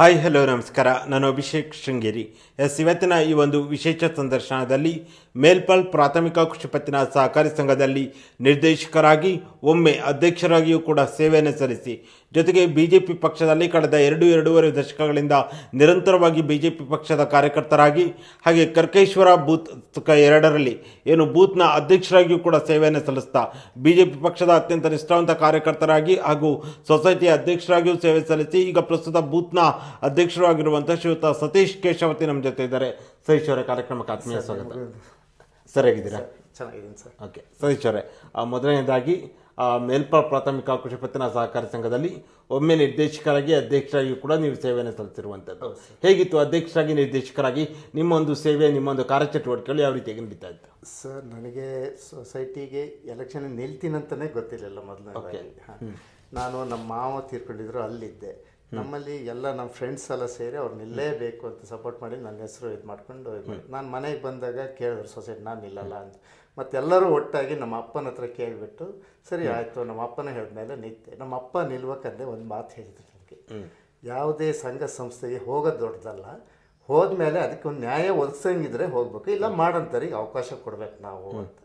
Hi, hello, ನಮಸ್ಕಾರ. ನಾನು Abhishek Sringeri. S, ಇವತ್ತಿನ ಈ ಒಂದು ವಿಶೇಷ ಸಂದರ್ಶನದಲ್ಲಿ ಮೇಲ್ಪಾಲ್ ಪ್ರಾಥಮಿಕ ಕೃಷಿ ಪತ್ತಿನ ಸಹಕಾರಿ ಸಂಘದಲ್ಲಿ ನಿರ್ದೇಶಕರಾಗಿ, ಒಮ್ಮೆ ಅಧ್ಯಕ್ಷರಾಗಿಯೂ ಕೂಡ ಸೇವೆಯನ್ನು ಸಲ್ಲಿಸಿ, ಜೊತೆಗೆ ಬಿಜೆಪಿ ಪಕ್ಷದಲ್ಲಿ ಕಳೆದ ಎರಡು, ಎರಡೂವರೆ ದಶಕಗಳಿಂದ ನಿರಂತರವಾಗಿ ಬಿಜೆಪಿ ಪಕ್ಷದ ಕಾರ್ಯಕರ್ತರಾಗಿ, ಹಾಗೆ ಕರ್ಕೇಶ್ವರ ಬೂತ್ ಎರಡರಲ್ಲಿ ಏನು ಬೂತ್ನ ಅಧ್ಯಕ್ಷರಾಗಿಯೂ ಕೂಡ ಸೇವೆಯನ್ನು ಸಲ್ಲಿಸ್ತಾ, ಬಿಜೆಪಿ ಪಕ್ಷದ ಅತ್ಯಂತ ನಿಷ್ಠಾವಂತ ಕಾರ್ಯಕರ್ತರಾಗಿ ಹಾಗೂ ಸೊಸೈಟಿಯ ಅಧ್ಯಕ್ಷರಾಗಿಯೂ ಸೇವೆ ಸಲ್ಲಿಸಿ, ಈಗ ಪ್ರಸ್ತುತ ಬೂತ್ನ ಅಧ್ಯಕ್ಷರು ಆಗಿರುವಂಥ ಶ್ರೀಯುತ ಸತೀಶ್ ಕೇಶವತಿ ನಮ್ಮ ಜೊತೆ ಇದ್ದಾರೆ. ಸತೀಶ್ ಅವರೇ ಕಾರ್ಯಕ್ರಮಕ್ಕೆ ಆತ್ಮೀಯ ಸ್ವಾಗತ. ಸರಿಯಾಗಿದ್ದೀರಾ? ಚೆನ್ನಾಗಿದ್ದೀನಿ ಸರ್. ಓಕೆ ಸತೀಶ್ ಅವರೇ ಆ, ಮೊದಲನೇದಾಗಿ ಮೇಲ್ಪ ಪ್ರಾಥಮಿಕ ಕೃಷಿ ಪತ್ತಿನ ಸಹಕಾರ ಸಂಘದಲ್ಲಿ ಒಮ್ಮೆ ನಿರ್ದೇಶಕರಾಗಿ ಅಧ್ಯಕ್ಷರಾಗಿ ಕೂಡ ನೀವು ಸೇವೆಯನ್ನು ಸಲ್ಲಿಸಿರುವಂಥದ್ದು ಹೇಗಿತ್ತು ಅಧ್ಯಕ್ಷರಾಗಿ ನಿರ್ದೇಶಕರಾಗಿ? ನಿಮ್ಮ ಒಂದು ಸೇವೆ ನಿಮ್ಮ ಒಂದು ಕಾರ್ಯಚಟುವಟಿಕೆಗಳು ಯಾವ ರೀತಿಯಾಗಿ ನಡೀತಾ ಇತ್ತು ಸರ್ ನನಗೆ ಸೊಸೈಟಿಗೆ ಎಲೆಕ್ಷನ್ ನಿಲ್ತೀನಂತಲೇ ಗೊತ್ತಿರಲಿಲ್ಲ ಮೊದಲು ನಾನು ನಮ್ಮ ಮಾವ ತೀರ್ಕೊಂಡಿದ್ರು ಅಲ್ಲಿದ್ದೆ. ನಮ್ಮಲ್ಲಿ ಎಲ್ಲ ನಮ್ಮ ಫ್ರೆಂಡ್ಸ್ ಎಲ್ಲ ಸೇರಿ ಅವ್ರು ನಿಲ್ಲೇಬೇಕು ಅಂತ ಸಪೋರ್ಟ್ ಮಾಡಿ ನನ್ನ ಹೆಸರು ಇದು ಮಾಡ್ಕೊಂಡು ಇದು ಮಾಡಿ ನಾನು ಮನೆಗೆ ಬಂದಾಗ ಕೇಳಿದ್ರು ಸೊಸೈಟಿ ನಾನು ನಿಲ್ಲಲ್ಲ ಅಂತ. ಮತ್ತೆಲ್ಲರೂ ಒಟ್ಟಾಗಿ ನಮ್ಮ ಅಪ್ಪನ ಹತ್ರ ಕೇಳಿಬಿಟ್ಟು ಸರಿ ಆಯಿತು ನಮ್ಮ ಅಪ್ಪನ ಹೇಳಿದ್ಮೇಲೆ ನಿಂತೆ. ನಮ್ಮ ಅಪ್ಪ ನಿಲ್ಬೇಕಂದ್ರೆ ಒಂದು ಮಾತು ಹೇಳಿದ್ರು ನನಗೆ. ಯಾವುದೇ ಸಂಘ ಸಂಸ್ಥೆಗೆ ಹೋಗೋದು ದೊಡ್ಡದಲ್ಲ. ಹೋದ್ಮೇಲೆ ಅದಕ್ಕೆ ಒಂದು ನ್ಯಾಯ ಒದಗಿಸಂಗಿದ್ರೆ ಹೋಗ್ಬೇಕು ಇಲ್ಲ ಮಾಡಂತರಿಗೆ ಅವಕಾಶ ಕೊಡ್ಬೇಕು ನಾವು ಅಂತ.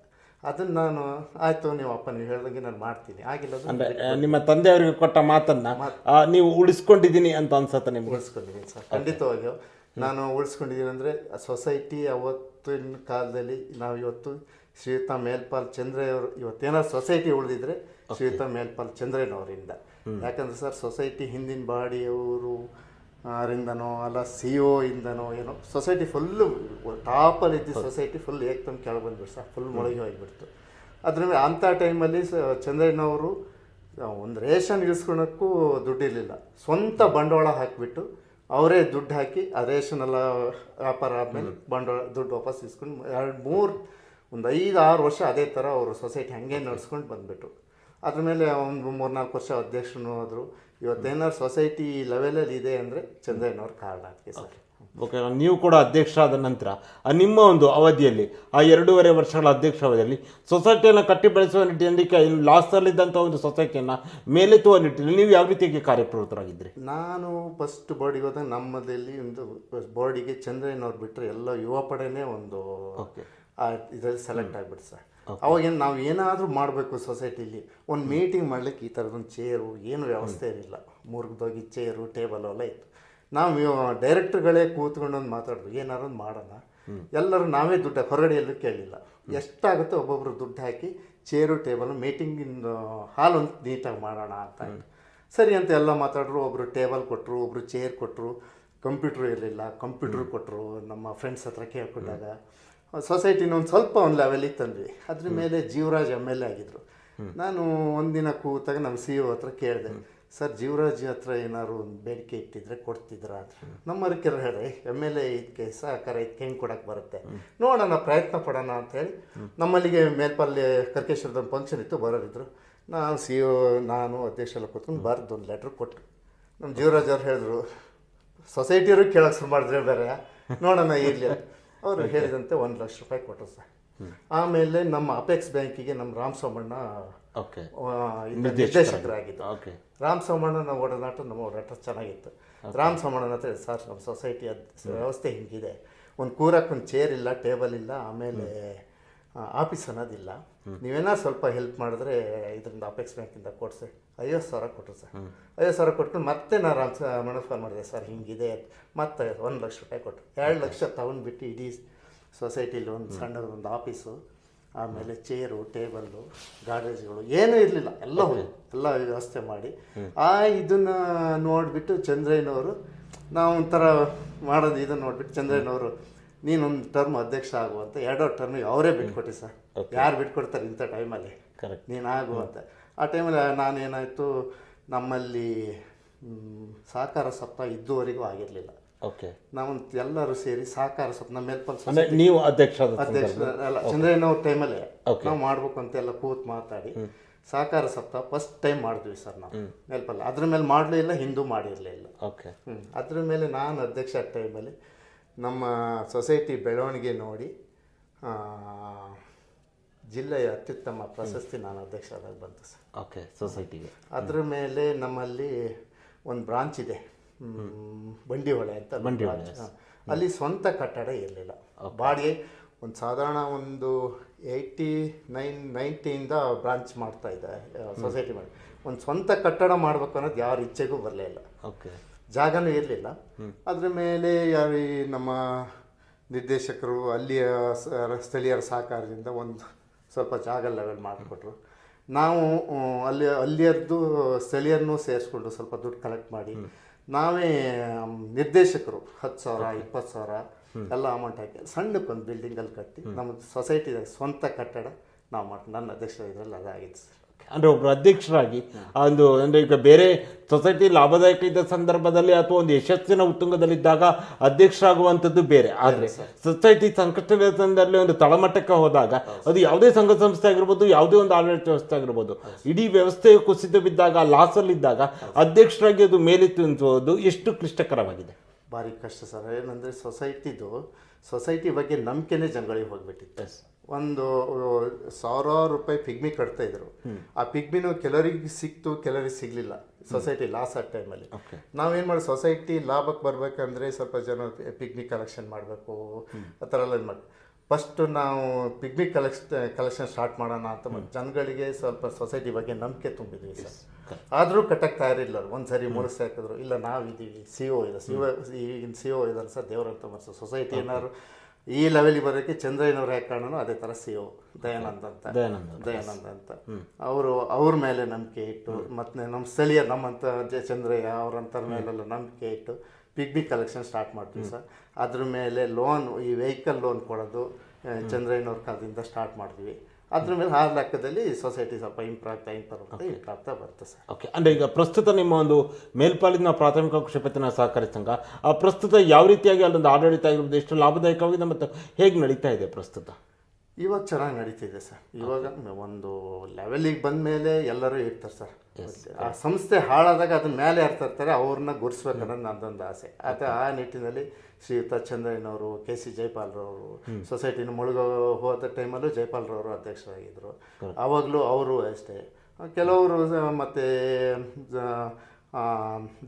ಅದನ್ನ ನಾನು ಆಯ್ತು ನೀವು ಅಪ್ಪ ನೀವು ಹೇಳ್ದಂಗೆ ನಾನು ಮಾಡ್ತೀನಿ. ಆಗಿಲ್ಲ ಅಂದ್ರೆ ನಿಮ್ಮ ತಂದೆಯವರಿಗೆ ಕೊಟ್ಟ ಮಾತನ್ನ ನೀವು ಉಳಿಸ್ಕೊಂಡಿದ್ದೀನಿ ಅಂತ ಅನ್ಸತ್ತೆ ನಿಮ್ಗೆ? ಉಳಿಸ್ಕೊಂಡಿದ್ದೀನಿ ಸರ್. ಖಂಡಿತವಾಗಿಯೂ ನಾನು ಉಳಿಸ್ಕೊಂಡಿದ್ದೀನಿ ಅಂದರೆ ಸೊಸೈಟಿ ಅವತ್ತಿನ ಕಾಲದಲ್ಲಿ ನಾವು ಇವತ್ತು ಶ್ರೀಯುತ ಮೇಲ್ಪಾಲ್ ಚಂದ್ರಯ್ಯವರು ಇವತ್ತೇನಾದ್ರು ಸೊಸೈಟಿ ಉಳಿದಿದ್ರೆ ಶ್ರೀಯುತ ಮೇಲ್ಪಾಲ್ ಚಂದ್ರಯ್ಯನವರಿಂದ ಯಾಕಂದ್ರೆ ಸರ್ ಸೊಸೈಟಿ ಹಿಂದಿನ ಬಾಡಿಯವರು ರಿಂದನೋ ಅಲ್ಲ ಸಿ ಒ ಇಂದನೋ ಏನೋ ಸೊಸೈಟಿ ಫುಲ್ಲು ಟಾಪಲ್ಲಿ ಇದ್ದ ಸೊಸೈಟಿ ಫುಲ್ ಏಕ್ದಮ್ ಕೆಳಗೆ ಬಂದ್ಬಿಡ್ತು ಸರ್. ಫುಲ್ ಮೊಳಗೆ ಹೋಗಿಬಿಡ್ತು. ಅದ್ರ ಮೇಲೆ ಅಂಥ ಟೈಮಲ್ಲಿ ಸ ಚಂದ್ರಯ್ಯನವರು ಒಂದು ರೇಷನ್ ಇಳಿಸ್ಕೊಳಕ್ಕೂ ದುಡ್ಡಿರಲಿಲ್ಲ. ಸ್ವಂತ ಬಂಡವಾಳ ಹಾಕಿಬಿಟ್ಟು ಅವರೇ ದುಡ್ಡು ಹಾಕಿ ಆ ರೇಷನ್ ಎಲ್ಲ ವ್ಯಾಪಾರ ಆದಮೇಲೆ ಬಂಡವಾಳ ದುಡ್ಡು ವಾಪಸ್ ಇಸ್ಕೊಂಡು ಎರಡು ಮೂರು ಒಂದು ಐದು ಆರು ವರ್ಷ ಅದೇ ಥರ ಅವರು ಸೊಸೈಟಿ ಹಾಗೆ ನಡೆಸ್ಕೊಂಡು ಬಂದುಬಿಟ್ರು. ಅದ್ರ ಮೇಲೆ ಒಂದು ಮೂರ್ನಾಲ್ಕು ವರ್ಷ ಅಧ್ಯಕ್ಷರು ಹೋದರು ಇವತ್ತೇನಾದ್ರು ಸೊಸೈಟಿ ಲೆವೆಲಲ್ಲಿ ಇದೆ ಅಂದರೆ ಚಂದ್ರಯ್ಯನವ್ರ ಕಾರಣ ಅದಕ್ಕೆ ಸರ್. ಓಕೆ ನೀವು ಕೂಡ ಅಧ್ಯಕ್ಷ ಅಧ್ಯಕ್ಷರಾದ ನಂತರ ನಿಮ್ಮ ಒಂದು ಅವಧಿಯಲ್ಲಿ ಆ ಎರಡೂವರೆ ವರ್ಷಗಳ ಅಧ್ಯಕ್ಷ ಅವಧಿಯಲ್ಲಿ ಸೊಸೈಟಿಯನ್ನು ಕಟ್ಟಿ ಬೆಳೆಸುವ ನಿಟ್ಟಿನಲ್ಲಿ ಲಾಸ್ಟಲ್ಲಿದ್ದಂಥ ಲಾಸಲ್ಲಿದ್ದಂಥ ಒಂದು ಸೊಸೈಟಿಯನ್ನು ಮೇಲೆತ್ತುವ ನಿಟ್ಟಿನಲ್ಲಿ ನೀವು ಯಾವ ರೀತಿಯಾಗಿ ಕಾರ್ಯಪ್ರವೃತ್ತರಾಗಿದ್ರಿ ನಾನು ಫಸ್ಟ್ ಬೋರ್ಡಿಗೆ ಹೋದಾಗ ನಮ್ಮದಲ್ಲಿ ಒಂದು ಬೋರ್ಡಿಗೆ ಚಂದ್ರಯ್ಯನವ್ರು ಬಿಟ್ಟರೆ ಎಲ್ಲ ಯುವ ಪಡೆನೇ ಒಂದು ಓಕೆ ಇದರಲ್ಲಿ ಸೆಲೆಕ್ಟ್ ಆಗಿಬಿಟ್ಟು ಸರ್. ಅವಾಗೇನು ನಾವು ಏನಾದರೂ ಮಾಡಬೇಕು ಸೊಸೈಟಿಲಿ ಒಂದು ಮೀಟಿಂಗ್ ಮಾಡ್ಲಿಕ್ಕೆ ಈ ಥರದೊಂದು ಚೇರು ಏನು ವ್ಯವಸ್ಥೆ ಇರಲಿಲ್ಲ. ಮುರ್ಗದೋಗಿ ಚೇರು ಟೇಬಲ್ ಎಲ್ಲ ಇತ್ತು. ನಾವು ಡೈರೆಕ್ಟ್ರುಗಳೇ ಕೂತ್ಕೊಂಡು ಒಂದು ಮಾತಾಡಿದ್ರು ಏನಾರು ಒಂದು ಮಾಡೋಣ. ಎಲ್ಲರೂ ನಾವೇ ದುಡ್ಡು ಹೊರಗಡೆ ಎಲ್ಲೂ ಕೇಳಿಲ್ಲ. ಎಷ್ಟಾಗುತ್ತೋ ಒಬ್ಬೊಬ್ರು ದುಡ್ಡು ಹಾಕಿ ಚೇರು ಟೇಬಲ್ ಮೀಟಿಂಗಿನ ಹಾಲ್ ಒಂದು ನೀಟಾಗಿ ಮಾಡೋಣ ಅಂತ ಆಯ್ತು. ಸರಿ ಅಂತ ಎಲ್ಲ ಮಾತಾಡ್ರು ಒಬ್ಬರು ಟೇಬಲ್ ಕೊಟ್ಟರು ಒಬ್ಬರು ಚೇರ್ ಕೊಟ್ಟರು ಕಂಪ್ಯೂಟ್ರು ಇರಲಿಲ್ಲ ಕಂಪ್ಯೂಟ್ರು ಕೊಟ್ಟರು ನಮ್ಮ ಫ್ರೆಂಡ್ಸ್ ಹತ್ರ ಕೇಳ್ಕೊಂಡಾಗ. ಸೊಸೈಟಿನ ಒಂದು ಸ್ವಲ್ಪ ಒಂದು ಲೆವೆಲಿಗೆ ತಂದ್ವಿ ಅದ್ರ ಮೇಲೆ ಜೀವರಾಜ್ ಎಂ ಎಲ್ ಎ ಆಗಿದ್ರು. ನಾನು ಒಂದಿನ ಕೂತಾಗ ನಮ್ಮ ಸಿ ಒ ಹತ್ರ ಕೇಳಿದೆ ಸರ್ ಜೀವರಾಜ್ ಹತ್ರ ಏನಾದ್ರು ಒಂದು ಬೇಡಿಕೆ ಇಟ್ಟಿದ್ರೆ ಕೊಡ್ತಿದ್ರಾ ಅಂತ. ನಮ್ಮ ಕೆಲವು ಹೇಳಿ ಎಂ ಎಲ್ ಎ ಇದಕ್ಕೆ ಸಹಕಾರ ಇದಕ್ಕೆ ಹೆಂಗೆ ಕೊಡಕ್ಕೆ ಬರುತ್ತೆ? ನೋಡೋಣ ಪ್ರಯತ್ನ ಪಡೋಣ ಅಂತೇಳಿ ನಮ್ಮಲ್ಲಿಗೆ ಮೇಲ್ಪಲ್ಲಿ ಕರ್ಕೇಶ್ವರದ ಒಂದು ಫಂಕ್ಷನ್ ಇತ್ತು ಬರೋರಿದ್ರು. ನಾನು ಸಿ ಒ ನಾನು ಅಧ್ಯಕ್ಷ ಎಲ್ಲ ಕೂತ್ಕೊಂಡು ಬರೆದು ಒಂದು ಲೆಟ್ರ್ ಕೊಟ್ಟು. ನಮ್ಮ ಜೀವರಾಜ್ ಅವ್ರು ಹೇಳಿದ್ರು ಸೊಸೈಟಿಯವರು ಕೇಳಕ್ಕೆ ಶುರು ಮಾಡಿದ್ರೆ ಬೇರೆ ನೋಡೋಣ ಇರಲಿ ಅವರು ಹೇಳಿದಂತೆ ಒಂದು ಲಕ್ಷ ರೂಪಾಯಿ ಕೊಟ್ಟರು ಸರ್. ಆಮೇಲೆ ನಮ್ಮ ಅಪೆಕ್ಸ್ ಬ್ಯಾಂಕಿಗೆ ನಮ್ಮ ರಾಮ್ ಸೋಮಣ್ಣ ನಿರ್ದೇಶಕರಾಗಿದ್ದು. ಓಕೆ. ರಾಮ್ ಸೋಮಣ್ಣನ ಒಡನಾಟ ನಮ್ಮ ಒಡನಾಟ ಚೆನ್ನಾಗಿತ್ತು. ರಾಮ್ ಸೋಮಣ್ಣನ ಹತ್ರ ಸರ್ ನಮ್ಮ ಸೊಸೈಟಿ ವ್ಯವಸ್ಥೆ ಹಿಂಗಿದೆ. ಒಂದು ಕೂರಕ್ಕೆ ಒಂದು ಚೇರ್ ಇಲ್ಲ ಟೇಬಲ್ ಇಲ್ಲ ಆಮೇಲೆ ಆಫೀಸ್ ಅನ್ನೋದಿಲ್ಲ. ನೀವೇನಾದ್ರು ಸ್ವಲ್ಪ ಹೆಲ್ಪ್ ಮಾಡಿದ್ರೆ ಇದರಿಂದ ಅಪೆಕ್ಸ್ ಬ್ಯಾಂಕಿಂದ ಕೊಡಿಸಿ. ಐವತ್ತು ಸಾವಿರ ಕೊಟ್ಟರು ಸರ್. ಐವತ್ತು ಸಾವಿರ ಕೊಟ್ಕೊಂಡು ಮತ್ತೆ ನಾನು ರಾಮ್ ಮನಸ್ ಫೋನ್ ಮಾಡಿದೆ ಸರ್ ಹಿಂಗಿದೆ ಮತ್ತೆ ಒಂದು ಲಕ್ಷ ರೂಪಾಯಿ ಕೊಟ್ಟರು ಎರಡು ಲಕ್ಷ ತಗೊಂಡ್ಬಿಟ್ಟು ಇಡೀ ಸೊಸೈಟಿಲಿ ಒಂದು ಸಣ್ಣದೊಂದು ಆಫೀಸು ಆಮೇಲೆ ಚೇರು ಟೇಬಲ್ಲು ಗಾರ್ಡೇಜ್ಗಳು ಏನೂ ಇರಲಿಲ್ಲ. ಎಲ್ಲ ಹೋಗಿ ಎಲ್ಲ ವ್ಯವಸ್ಥೆ ಮಾಡಿ. ಆ ಇದನ್ನ ನೋಡಿಬಿಟ್ಟು ಚಂದ್ರಯ್ಯನವರು ನಾವು ಒಂಥರ ಮಾಡೋದು ಇದನ್ನು ನೋಡಿಬಿಟ್ಟು ಚಂದ್ರಯ್ಯನವರು ನೀನೊಂದು ಟರ್ಮ್ ಅಧ್ಯಕ್ಷ ಆಗು ಅಂತ ಎರಡೋ ಟರ್ಮ್ ಅವರೇ ಬಿಟ್ಕೊಟ್ಟಿ ಸರ್. ಯಾರು ಬಿಟ್ಕೊಡ್ತಾರೆ ಇಂಥ ಟೈಮಲ್ಲಿ ಕರೆಕ್ಟ್ ನೀನು ಆಗುವ ಅಂತ. ಆ ಟೈಮಲ್ಲಿ ನಾನೇನಾಯಿತು ನಮ್ಮಲ್ಲಿ ಸಾಕಾರ ಸಹಕಾರ ಸಪ್ತಾಹ ಇದ್ದುವರೆಗೂ ಆಗಿರಲಿಲ್ಲ. ಓಕೆ ನಾವು ಎಲ್ಲರೂ ಸೇರಿ ಸಹಕಾರ ಸಪ್ತಾಹ ನಮ್ಮ ಮೇಲ್ಪಲ್ ನೀವು ಅಧ್ಯಕ್ಷ ಅಧ್ಯಕ್ಷ ಅಲ್ಲ ಚಂದ್ರಯ್ಯನವ್ರ ಟೈಮಲ್ಲೇ ಟೈಮಲ್ಲಿ ನಾವು ಮಾಡ್ಬೇಕು ಅಂತ ಎಲ್ಲ ಕೂತ್ ಮಾತಾಡಿ ಸಹಕಾರ ಸಪ್ತಾಹ ಫಸ್ಟ್ ಟೈಮ್ ಮಾಡಿದ್ವಿ ಸರ್ ನಾವು. ಮೇಲ್ಪಲ್ಲ. ಅದ್ರ ಮೇಲೆ ಮಾಡಲೇ ಇಲ್ಲ ಹಿಂದೂ ಮಾಡಿರಲಿಲ್ಲ ಓಕೆ ಹ್ಞೂ ಅದ್ರ ಮೇಲೆ ನಾನು ಅಧ್ಯಕ್ಷ ಟೈಮಲ್ಲಿ ನಮ್ಮ ಸೊಸೈಟಿ ಬೆಳವಣಿಗೆ ನೋಡಿ ಜಿಲ್ಲೆಯ ಅತ್ಯುತ್ತಮ ಪ್ರಶಸ್ತಿ ನಾನು ಅಧ್ಯಕ್ಷರಾಗಿ ಬಂತು ಸರ್. ಓಕೆ ಸೊಸೈಟಿಗೆ. ಅದ್ರ ಮೇಲೆ ನಮ್ಮಲ್ಲಿ ಒಂದು ಬ್ರಾಂಚ್ ಇದೆ. ಬಂಡಿಹೊಳೆ ಅಂತ ಬಂಡಿಹೊಳೆ, ಹಾ. ಅಲ್ಲಿ ಸ್ವಂತ ಕಟ್ಟಡ ಇರಲಿಲ್ಲ. ಬಾಡಿಗೆ ಒಂದು ಸಾಧಾರಣ ಒಂದು ಏಯ್ಟಿ ನೈನ್ ನೈಂಟಿಯಿಂದ ಬ್ರಾಂಚ್ ಮಾಡ್ತಾ ಇದೆ ಸೊಸೈಟಿ ಮಾಡಿ. ಒಂದು ಸ್ವಂತ ಕಟ್ಟಡ ಮಾಡಬೇಕು ಅನ್ನೋದು ಯಾರ ಇಚ್ಛೆಗೂ ಬರಲೇ ಇಲ್ಲ. ಓಕೆ. ಜಾಗನೂ ಇರಲಿಲ್ಲ. ಅದ್ರ ಮೇಲೆ ಯಾರು ಈ ನಮ್ಮ ನಿರ್ದೇಶಕರು ಅಲ್ಲಿಯ ಸ್ಥಳೀಯರ ಸಹಕಾರದಿಂದ ಒಂದು ಸ್ವಲ್ಪ ಜಾಗ ಲೆವೆಲ್ ಮಾಡಿಕೊಟ್ರು. ನಾವು ಅಲ್ಲಿ ಅಲ್ಲಿಯದ್ದು ಸ್ಥಳೀಯರನ್ನು ಸೇರಿಸ್ಕೊಂಡು ಸ್ವಲ್ಪ ದುಡ್ಡು ಕಲೆಕ್ಟ್ ಮಾಡಿ ನಾವೇ ನಿರ್ದೇಶಕರು ಹತ್ತು ಸಾವಿರ ಇಪ್ಪತ್ತು ಸಾವಿರ ಎಲ್ಲ ಅಮೌಂಟ್ ಹಾಕಿ ಸಣ್ಣಕ್ಕೊಂದು ಬಿಲ್ಡಿಂಗಲ್ಲಿ ಕಟ್ಟಿ ನಮ್ಮ ಸೊಸೈಟಿದಾಗ ಸ್ವಂತ ಕಟ್ಟಡ ನಾವು ಮಾಡಿ ನನ್ನ ಅಧ್ಯಕ್ಷ ಇದರಲ್ಲಿ ಅದಾಗಿತ್ತು ಸರ್. ಅಂದ್ರೆ ಒಬ್ಬರು ಅಧ್ಯಕ್ಷರಾಗಿ ಒಂದು ಅಂದರೆ ಈಗ ಬೇರೆ ಸೊಸೈಟಿ ಲಾಭದಾಯಕ ಇದ್ದ ಸಂದರ್ಭದಲ್ಲಿ ಅಥವಾ ಒಂದು ಯಶಸ್ಸಿನ ಉತ್ತುಂಗದಲ್ಲಿದ್ದಾಗ ಅಧ್ಯಕ್ಷರಾಗುವಂಥದ್ದು ಬೇರೆ. ಆದರೆ ಸೊಸೈಟಿ ಸಂಕಷ್ಟದ ಸಂದರ್ಭದಲ್ಲಿ ಒಂದು ತಳಮಟ್ಟಕ್ಕೆ ಹೋದಾಗ ಅದು ಯಾವುದೇ ಸಂಘ ಸಂಸ್ಥೆ ಆಗಿರ್ಬೋದು ಯಾವುದೇ ಒಂದು ಆಡಳಿತ ವ್ಯವಸ್ಥೆ ಆಗಿರ್ಬೋದು ಇಡೀ ವ್ಯವಸ್ಥೆಯು ಕುಸಿತ ಬಿದ್ದಾಗ ಲಾಸಲ್ಲಿದ್ದಾಗ ಅಧ್ಯಕ್ಷರಾಗಿ ಅದು ಮೇಲೆತ್ತುವುದು ಎಷ್ಟು ಕ್ಲಿಷ್ಟಕರವಾಗಿದೆ. ಭಾರಿ ಕಷ್ಟ ಸರ್ ಏನಂದರೆ ಸೊಸೈಟಿದು ಸೊಸೈಟಿ ಬಗ್ಗೆ ನಂಬಿಕೆನೇ ಜನಗಳಿಗೆ ಹೋಗ್ಬಿಟ್ಟಿತ್ತು. ಒಂದು ಸಾವಿರಾರು ರೂಪಾಯಿ ಪಿಗ್ಮಿ ಕಟ್ತಾ ಇದ್ರು. ಆ ಪಿಗ್ಮಿನು ಕೆಲವರಿಗೆ ಸಿಕ್ತು ಕೆಲವರಿಗೆ ಸಿಗ್ಲಿಲ್ಲ. ಸೊಸೈಟಿ ಲಾಸ್ ಆ ಟೈಮಲ್ಲಿ ನಾವೇನು ಮಾಡಿ ಸೊಸೈಟಿ ಲಾಭಕ್ಕೆ ಬರಬೇಕಂದ್ರೆ ಸ್ವಲ್ಪ ಜನ ಪಿಗ್ಮಿ ಕಲೆಕ್ಷನ್ ಮಾಡಬೇಕು ಆ ಥರ ಎಲ್ಲ ಮಾಡಿ. ಫಸ್ಟ್ ನಾವು ಪಿಗ್ಮಿ ಕಲೆಕ್ಷ ಕಲೆಕ್ಷನ್ ಸ್ಟಾರ್ಟ್ ಮಾಡೋಣ ಅಂತ ಜನಗಳಿಗೆ ಸ್ವಲ್ಪ ಸೊಸೈಟಿ ಬಗ್ಗೆ ನಂಬಿಕೆ ತುಂಬಿದ್ವಿ ಸರ್. ಆದರೂ ಕಟ್ಟಕ್ಕೆ ತಯಾರಿಲ್ಲ ಒಂದು ಸರಿ ಮುಗಿಸಿ ಹಾಕಿದ್ರು ಇಲ್ಲ ನಾವಿದ್ದೀವಿ ಸಿ ಒ ಇದೆ ಸಿ ಒ ಈಗಿನ ಸಿ ಒ ಇದ್ದಾರೆ ಸರ್ ದೇವರಂತ ಮನಸ್ಸು ಸೊಸೈಟಿ ಏನಾದ್ರು ಈ ಲೆವೆಲಿಗೆ ಬರೋಕ್ಕೆ ಚಂದ್ರಯ್ಯನವ್ರ ಕಾರಣನೂ ಕಾರಣನೋ ಅದೇ ಥರ ಸಿ ಒ ದಯಾನಂದ್ ಅಂತ. ದಯಾನಂದ್ ದಯಾನಂದ್ ಅಂತ. ಅವರು ಅವ್ರ ಮೇಲೆ ನಂಬಿಕೆ ಇಟ್ಟು ಮತ್ತು ನಮ್ಮ ಸ್ಥಳೀಯ ನಮ್ಮಂಥ ಜೆ ಚಂದ್ರಯ್ಯ ಅವ್ರಂಥವ್ರ ಮೇಲೆಲ್ಲ ನಂಬಿಕೆ ಇಟ್ಟು ಪಿಗ್ ಬಿ ಕಲೆಕ್ಷನ್ ಸ್ಟಾರ್ಟ್ ಮಾಡ್ತೀವಿ ಸರ್. ಅದ್ರ ಮೇಲೆ ಲೋನ್ ಈ ವೆಹಿಕಲ್ ಲೋನ್ ಕೊಡೋದು ಚಂದ್ರಯ್ಯನವ್ರ ಕಾಲದಿಂದ ಸ್ಟಾರ್ಟ್ ಮಾಡ್ತೀವಿ ಅದ್ರ ಮೇಲೆ ಆ ಲೆಕ್ಕದಲ್ಲಿ ಸೊಸೈಟಿ ಸ್ವಲ್ಪ ಇಂಪ್ರೂವ್ ಆಗ್ತಾ ಇಂಪ್ರೂವ್ ಆಗ್ತಾ ಇಂಪ್ರೂವ್ ಆಗ್ತಾ ಬರುತ್ತೆ ಸರ್. ಓಕೆ ಅಂದರೆ ಈಗ ಪ್ರಸ್ತುತ ನಿಮ್ಮ ಒಂದು ಮೇಲ್ಪಾಲಿನ ಪ್ರಾಥಮಿಕ ಕೃಷಿ ಪತ್ತಿನ ಸಹಕಾರಿ ಸಂಘ ಆ ಪ್ರಸ್ತುತ ಯಾವ ರೀತಿಯಾಗಿ ಅಲ್ಲೊಂದು ಆಡಳಿತ ಆಗಿರ್ಬೋದು ಎಷ್ಟು ಲಾಭದಾಯಕವಾಗಿದೆ ಮತ್ತು ಹೇಗೆ ನಡೀತಾ ಇದೆ ಪ್ರಸ್ತುತ? ಇವಾಗ ಚೆನ್ನಾಗಿ ನಡೀತಿದೆ ಸರ್. ಇವಾಗ ಒಂದು ಲೆವೆಲಿಗೆ ಬಂದ ಮೇಲೆ ಎಲ್ಲರೂ ಇರ್ತಾರೆ ಸರ್. ಆ ಸಂಸ್ಥೆ ಹಾಳಾದಾಗ ಅದನ್ನ ಮೇಲೆ ಯಾರು ತರ್ತಾರೆ ಅವ್ರನ್ನ ಗುರ್ಸ್ಬೇಕನ್ನೋದು ನಂದೊಂದು ಆಸೆ. ಆತ ಆ ನಿಟ್ಟಿನಲ್ಲಿ ಶ್ರೀಯುತ ಚಂದ್ರಯ್ಯನವರು ಕೆ ಸಿ ಜೈಪಾಲ್ರವರು ಸೊಸೈಟಿನ ಮುಳುಗೋ ಹೋದ ಟೈಮಲ್ಲೂ ಜೈಪಾಲ್ರವರು ಅಧ್ಯಕ್ಷರಾಗಿದ್ದರು ಆವಾಗಲೂ ಅವರು ಅಷ್ಟೇ. ಕೆಲವರು ಮತ್ತು